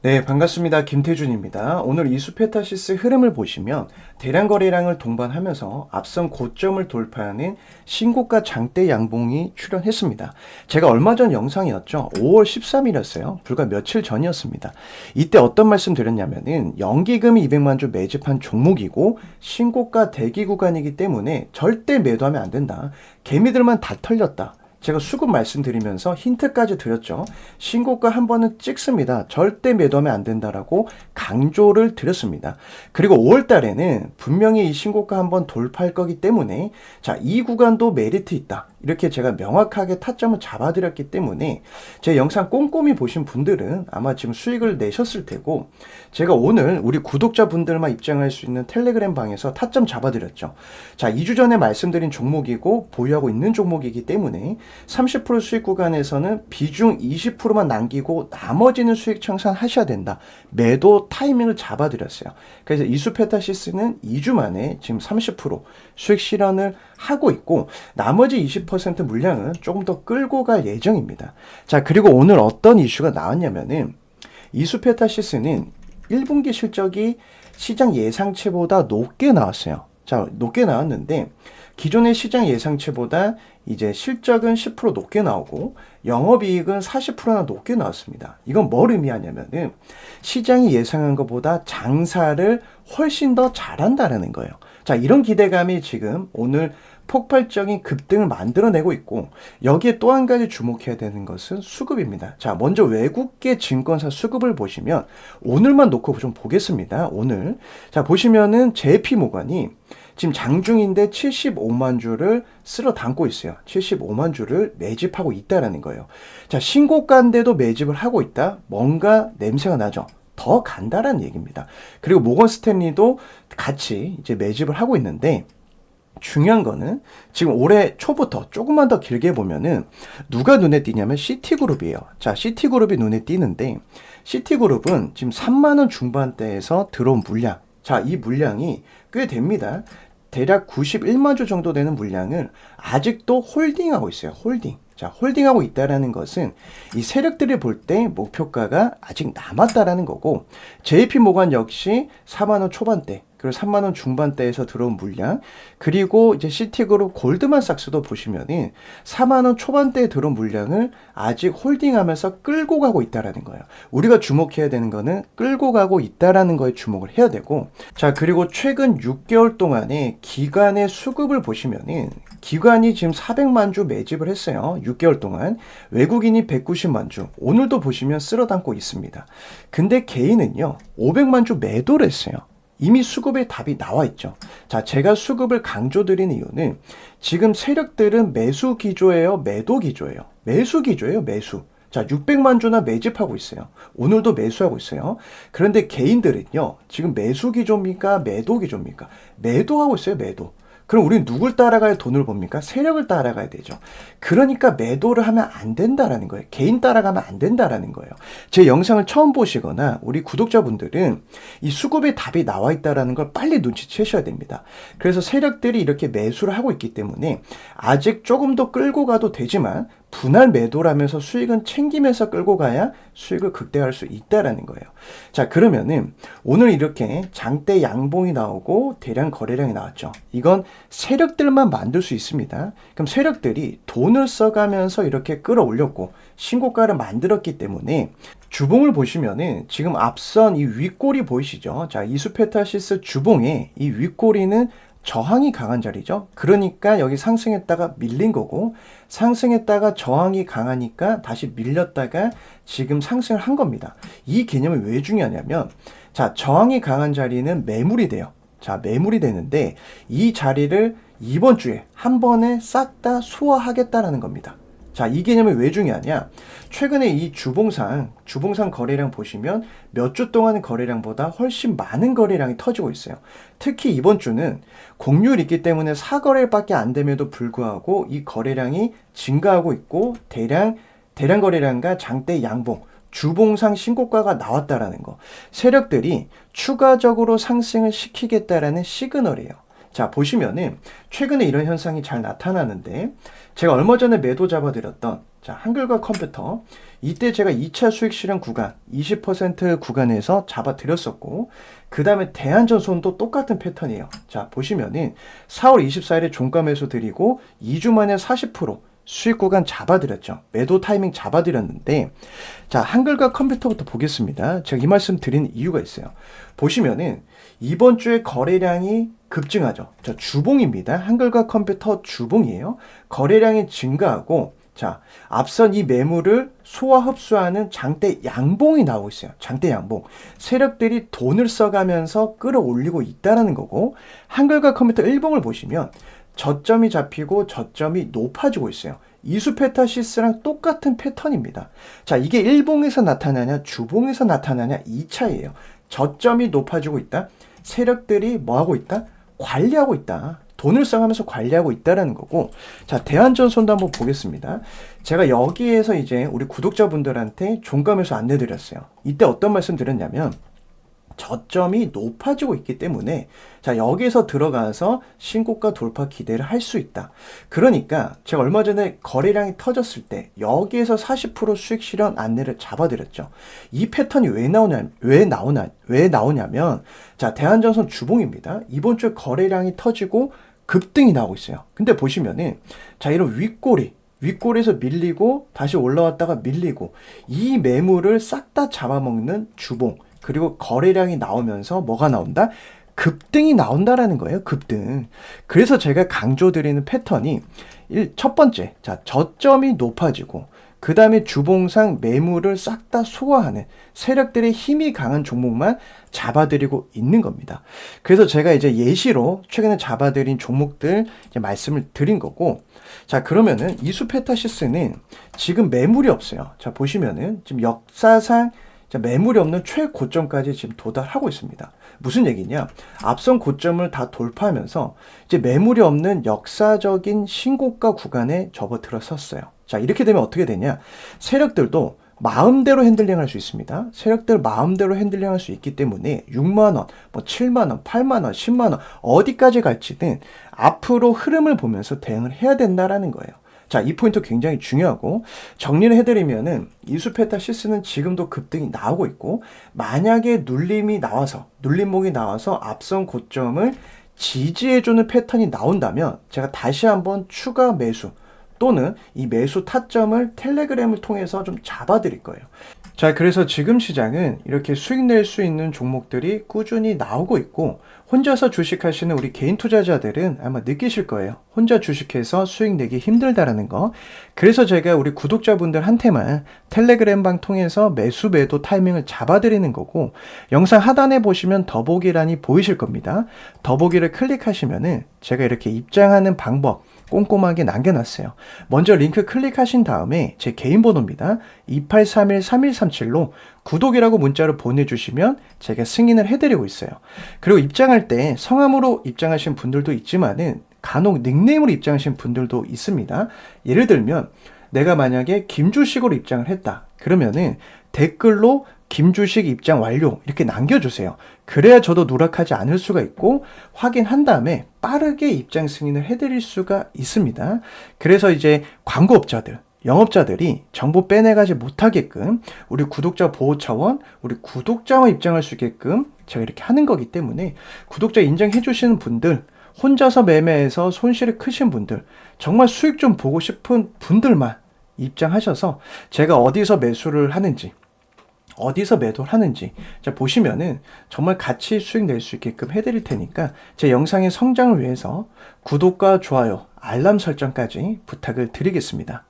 네, 반갑습니다. 김태준입니다. 오늘 이수페타시스 흐름을 보시면 대량 거래량을 동반하면서 앞선 고점을 돌파하는 신고가 장대 양봉이 출현했습니다. 제가 얼마 전 영상이었죠. 5월 13일이었어요. 불과 며칠 전이었습니다. 이때 어떤 말씀 드렸냐면은 연기금이 200만 주 매집한 종목이고 신고가 대기 구간이기 때문에 절대 매도하면 안 된다. 개미들만 다 털렸다. 제가 수급 말씀드리면서 힌트까지 드렸죠. 신고가 한 번은 찍습니다. 절대 매도하면 안 된다라고 강조를 드렸습니다. 그리고 5월 달에는 분명히 이 신고가 한 번 돌파할 거기 때문에 자, 이 구간도 메리트 있다. 이렇게 제가 명확하게 타점을 잡아드렸기 때문에 제 영상 꼼꼼히 보신 분들은 아마 지금 수익을 내셨을 테고 제가 오늘 우리 구독자분들만 입장할 수 있는 텔레그램 방에서 타점 잡아드렸죠. 자, 2주 전에 말씀드린 종목이고 보유하고 있는 종목이기 때문에 30% 수익 구간에서는 비중 20%만 남기고 나머지는 수익 청산하셔야 된다. 매도 타이밍을 잡아드렸어요. 그래서 이수페타시스는 2주 만에 지금 30% 수익 실현을 하고 있고 나머지 20% 물량은 조금 더 끌고 갈 예정입니다. 자, 그리고 오늘 어떤 이슈가 나왔냐면은 이수페타시스는 1분기 실적이 시장 예상치보다 높게 나왔어요. 자, 높게 나왔는데 기존의 시장 예상치보다 이제 실적은 10% 높게 나오고 영업이익은 40%나 높게 나왔습니다. 이건 뭘 의미하냐면은 시장이 예상한 것보다 장사를 훨씬 더 잘한다라는 거예요. 자, 이런 기대감이 지금 오늘 폭발적인 급등을 만들어내고 있고 여기에 또 한 가지 주목해야 되는 것은 수급입니다. 자, 먼저 외국계 증권사 수급을 보시면 오늘만 놓고 좀 보겠습니다. 오늘 자 보시면은 JP 모건이 지금 장중인데 75만 주를 쓸어 담고 있어요. 75만 주를 매집하고 있다라는 거예요. 자, 신고가인데도 매집을 하고 있다. 뭔가 냄새가 나죠. 더 간다라는 얘기입니다. 그리고 모건 스탠리도 같이 이제 매집을 하고 있는데 중요한 거는 지금 올해 초부터 조금만 더 길게 보면은 누가 눈에 띄냐면 시티그룹이에요. 자, 시티그룹이 눈에 띄는데 시티그룹은 지금 3만 원 중반대에서 들어온 물량. 자, 이 물량이 꽤 됩니다. 대략 91만 주 정도 되는 물량을 아직도 홀딩하고 있어요. 홀딩. 자, 홀딩하고 있다라는 것은 이 세력들이 볼 때 목표가가 아직 남았다라는 거고 JP 모건 역시 4만 원 초반대 그리고 3만 원 중반대에서 들어온 물량 그리고 이제 시티그룹 골드만삭스도 보시면은 4만 원 초반대에 들어온 물량을 아직 홀딩하면서 끌고 가고 있다라는 거예요. 우리가 주목해야 되는 거는 끌고 가고 있다라는 거에 주목을 해야 되고 자 그리고 최근 6개월 동안의 기관의 수급을 보시면은 기관이 지금 400만 주 매집을 했어요. 6개월 동안 외국인이 190만 주 오늘도 보시면 쓸어 담고 있습니다. 근데 개인은요 500만 주 매도를 했어요. 이미 수급의 답이 나와 있죠. 자, 제가 수급을 강조드리는 이유는 지금 세력들은 매수 기조예요, 매도 기조예요. 매수 기조예요, 매수. 자, 600만 주나 매집하고 있어요. 오늘도 매수하고 있어요. 그런데 개인들은요, 지금 매수 기조입니까? 매도 기조입니까? 매도하고 있어요, 매도. 그럼 우리는 누굴 따라가야 돈을 법니까? 세력을 따라가야 되죠. 그러니까 매도를 하면 안 된다라는 거예요. 개인 따라가면 안 된다라는 거예요. 제 영상을 처음 보시거나 우리 구독자분들은 이 수급의 답이 나와 있다라는 걸 빨리 눈치채셔야 됩니다. 그래서 세력들이 이렇게 매수를 하고 있기 때문에 아직 조금 더 끌고 가도 되지만 분할 매도라면서 수익은 챙기면서 끌고 가야 수익을 극대화할 수 있다라는 거예요. 자, 그러면은 오늘 이렇게 장대 양봉이 나오고 대량 거래량이 나왔죠. 이건 세력들만 만들 수 있습니다. 그럼 세력들이 돈을 써가면서 이렇게 끌어올렸고 신고가를 만들었기 때문에 주봉을 보시면은 지금 앞선 이 윗꼬리 보이시죠? 자, 이수페타시스 주봉의 이 윗꼬리는 저항이 강한 자리죠. 그러니까 여기 상승했다가 밀린 거고 상승했다가 저항이 강하니까 다시 밀렸다가 지금 상승을 한 겁니다. 이 개념이 왜 중요하냐면 자, 저항이 강한 자리는 매물이 돼요. 자, 매물이 되는데 이 자리를 이번 주에 한 번에 싹 다 소화하겠다라는 겁니다. 자, 이 개념이 왜 중요하냐? 최근에 이 주봉상, 주봉상 거래량 보시면 몇 주 동안 거래량보다 훨씬 많은 거래량이 터지고 있어요. 특히 이번 주는 공휴일 있기 때문에 사거래일밖에 안 됨에도 불구하고 이 거래량이 증가하고 있고 대량 대량 거래량과 장대 양봉 주봉상 신고가가 나왔다라는 거. 세력들이 추가적으로 상승을 시키겠다라는 시그널이에요. 자, 보시면은 최근에 이런 현상이 잘 나타나는데 제가 얼마 전에 매도 잡아드렸던 자, 한글과 컴퓨터 이때 제가 2차 수익 실현 구간 20% 구간에서 잡아드렸었고 그 다음에 대한전손도 똑같은 패턴이에요. 자 보시면은 4월 24일에 종가 매수 드리고 2주 만에 40% 수익 구간 잡아드렸죠. 매도 타이밍 잡아드렸는데 자 한글과 컴퓨터부터 보겠습니다. 제가 이 말씀 드린 이유가 있어요. 보시면은 이번 주에 거래량이 급증하죠. 자 주봉입니다. 한글과 컴퓨터 주봉이에요. 거래량이 증가하고 자, 앞선 이 매물을 소화 흡수하는 장대 양봉이 나오고 있어요. 장대 양봉. 세력들이 돈을 써가면서 끌어올리고 있다라는 거고, 한글과 컴퓨터 일봉을 보시면 저점이 잡히고 저점이 높아지고 있어요. 이수페타시스랑 똑같은 패턴입니다. 자, 이게 일봉에서 나타나냐, 주봉에서 나타나냐, 이 차이예요. 저점이 높아지고 있다. 세력들이 뭐 하고 있다? 관리하고 있다. 돈을 써가면서 관리하고 있다라는 거고 자 대한전선도 한번 보겠습니다 제가 여기에서 이제 우리 구독자분들한테 종감에서 안내 드렸어요 이때 어떤 말씀 드렸냐면 저점이 높아지고 있기 때문에 자 여기서 들어가서 신고가 돌파 기대를 할 수 있다. 그러니까 제가 얼마 전에 거래량이 터졌을 때 여기에서 40% 수익 실현 안내를 잡아드렸죠. 이 패턴이 왜 나오냐 왜 나오나 왜 나오냐면 자 대한전선 주봉입니다. 이번 주에 거래량이 터지고 급등이 나오고 있어요. 근데 보시면은 자 이런 윗꼬리 윗골에서 밀리고 다시 올라왔다가 밀리고 이 매물을 싹 다 잡아먹는 주봉 그리고 거래량이 나오면서 뭐가 나온다? 급등이 나온다라는 거예요. 급등. 그래서 제가 강조드리는 패턴이 일, 첫 번째, 자 저점이 높아지고 그 다음에 주봉상 매물을 싹 다 소화하는 세력들의 힘이 강한 종목만 잡아드리고 있는 겁니다. 그래서 제가 이제 예시로 최근에 잡아드린 종목들 말씀을 드린 거고, 자, 그러면은 이수페타시스는 지금 매물이 없어요. 자, 보시면은 지금 역사상 자, 매물이 없는 최고점까지 지금 도달하고 있습니다. 무슨 얘기냐? 앞선 고점을 다 돌파하면서 이제 매물이 없는 역사적인 신고가 구간에 접어들어섰어요. 자, 이렇게 되면 어떻게 되냐? 세력들도 마음대로 핸들링 할 수 있습니다. 세력들 마음대로 핸들링 할 수 있기 때문에 6만원, 뭐 7만원, 8만원, 10만원, 어디까지 갈지는 앞으로 흐름을 보면서 대응을 해야 된다라는 거예요. 자, 이 포인트 굉장히 중요하고 정리를 해드리면은 이수페타시스는 지금도 급등이 나오고 있고 만약에 눌림이 나와서 눌림목이 나와서 앞선 고점을 지지해주는 패턴이 나온다면 제가 다시 한번 추가 매수 또는 이 매수 타점을 텔레그램을 통해서 좀 잡아드릴 거예요. 자, 그래서 지금 시장은 이렇게 수익 낼 수 있는 종목들이 꾸준히 나오고 있고, 혼자서 주식하시는 우리 개인 투자자들은 아마 느끼실 거예요. 혼자 주식해서 수익 내기 힘들다라는 거. 그래서 제가 우리 구독자분들한테만 텔레그램 방 통해서 매수 매도 타이밍을 잡아드리는 거고, 영상 하단에 보시면 더보기란이 보이실 겁니다. 더보기를 클릭하시면은 제가 이렇게 입장하는 방법, 꼼꼼하게 남겨놨어요. 먼저 링크 클릭하신 다음에 제 개인 번호입니다. 2831-3137로 구독이라고 문자로 보내주시면 제가 승인을 해드리고 있어요. 그리고 입장할 때 성함으로 입장하신 분들도 있지만은 간혹 닉네임으로 입장하신 분들도 있습니다. 예를 들면 내가 만약에 김주식으로 입장을 했다. 그러면은 댓글로 김주식 입장 완료 이렇게 남겨주세요. 그래야 저도 누락하지 않을 수가 있고 확인한 다음에 빠르게 입장 승인을 해드릴 수가 있습니다. 그래서 이제 광고업자들 영업자들이 정보 빼내가지 못하게끔 우리 구독자 보호 차원 우리 구독자만 입장할 수 있게끔 제가 이렇게 하는 거기 때문에 구독자 인정해 주시는 분들 혼자서 매매해서 손실이 크신 분들 정말 수익 좀 보고 싶은 분들만 입장하셔서 제가 어디서 매수를 하는지 어디서 매도를 하는지 자 보시면은 정말 같이 수익 낼 수 있게끔 해드릴 테니까 제 영상의 성장을 위해서 구독과 좋아요, 알람 설정까지 부탁을 드리겠습니다.